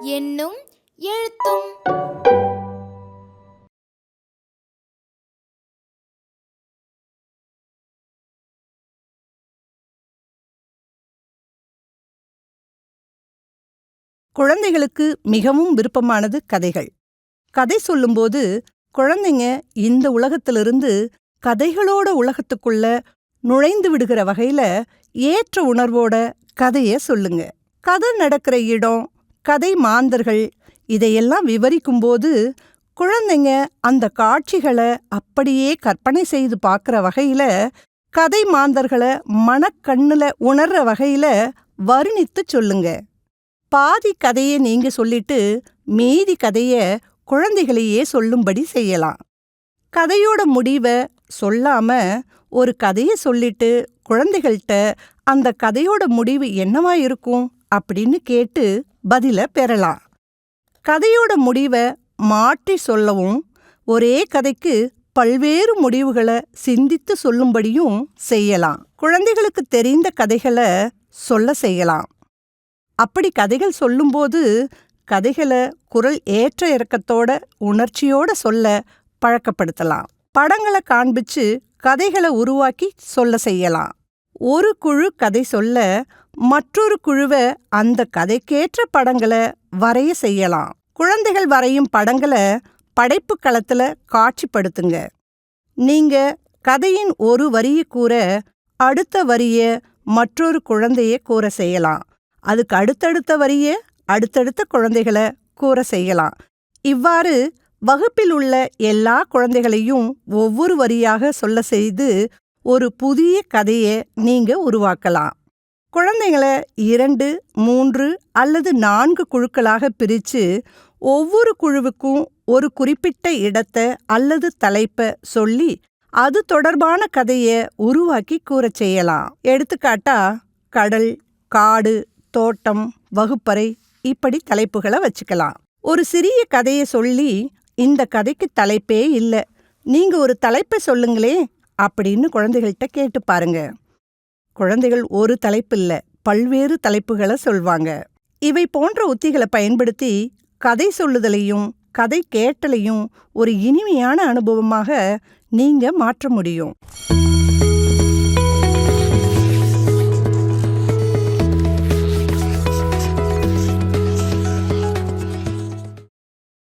என்னும் எழுத்தும். குழந்தைகளுக்கு மிகவும் விருப்பமானது கதைகள். கதை சொல்லும்போது குழந்தைங்க இந்த உலகத்திலிருந்து கதைகளோட உலகத்துக்குள்ள நுழைந்து விடுகிற வகையில ஏற்ற உணர்வோட கதைய சொல்லுங்க. கதை நடக்கிற இடம் கதை மாந்தர்கள் இதையெல்லாம் விவரிக்கும்போது குழந்தைங்க அந்த காட்சிகளை அப்படியே கற்பனை செய்து பார்க்குற வகையில கதை மாந்தர்களை மனக்கண்ணில் உணர்ற வகையில வர்ணித்து சொல்லுங்க. பாதி கதையை நீங்க சொல்லிட்டு மீதி கதைய குழந்தைகளையே சொல்லும்படி செய்யலாம். கதையோட முடிவை சொல்லாம ஒரு கதையை சொல்லிட்டு குழந்தைகள்கிட்ட அந்த கதையோட முடிவு என்னவா இருக்கும் அப்படின்னு கேட்டு பதில பெறலாம். கதையோட முடிவை மாற்றி சொல்லவும் ஒரே கதைக்கு பல்வேறு முடிவுகளை சிந்தித்து சொல்லும்படியும் செய்யலாம். குழந்தைகளுக்கு தெரிந்த கதைகளை சொல்ல செய்யலாம். அப்படி கதைகள் சொல்லும்போது கதைகளை குரல் ஏற்ற இறக்கத்தோட உணர்ச்சியோட சொல்ல பழக்கப்படுத்தலாம். படங்களை காண்பிச்சு கதைகளை உருவாக்கி சொல்ல செய்யலாம். ஒரு குழு கதை சொல்ல மற்றொரு குழுவை அந்த கதைக்கேற்ற படங்களை வரைய செய்யலாம். குழந்தைகள் வரையும் படங்களை படைப்பு களத்துல காட்சிப்படுத்துங்க. நீங்க கதையின் ஒரு வரிய கூற அடுத்த வரிய மற்றொரு குழந்தைய கூற செய்யலாம். அதுக்கு அடுத்தடுத்த வரிய அடுத்தடுத்த குழந்தைகளை கூற செய்யலாம். இவ்வாறு வகுப்பில் உள்ள எல்லா குழந்தைகளையும் ஒவ்வொரு வரியாக சொல்ல செய்து ஒரு புதிய கதையை நீங்க உருவாக்கலாம். குழந்தைங்களை இரண்டு மூன்று அல்லது நான்கு குழுக்களாக பிரித்து ஒவ்வொரு குழுவுக்கும் ஒரு குறிப்பிட்ட இடத்தை அல்லது தலைப்பை சொல்லி அது தொடர்பான கதையை உருவாக்கி கூறச் செய்யலாம். எடுத்துக்காட்டா கடல் காடு தோட்டம் வகுப்பறை இப்படி தலைப்புகளை வச்சுக்கலாம். ஒரு சிறிய கதையை சொல்லி இந்த கதைக்கு தலைப்பே இல்லை. நீங்க ஒரு தலைப்பை சொல்லுங்களே அப்படின்னு குழந்தைகள்கிட்ட கேட்டு பாருங்க. குழந்தைகள் ஒரு தலைப்பு இல்ல பல்வேறு தலைப்புகளை சொல்வாங்க. இவை போன்ற உத்திகளை பயன்படுத்தி கதை சொல்லுதலையும் கதை கேட்டலையும் ஒரு இனிமையான அனுபவமாக நீங்க மாற்ற முடியும்.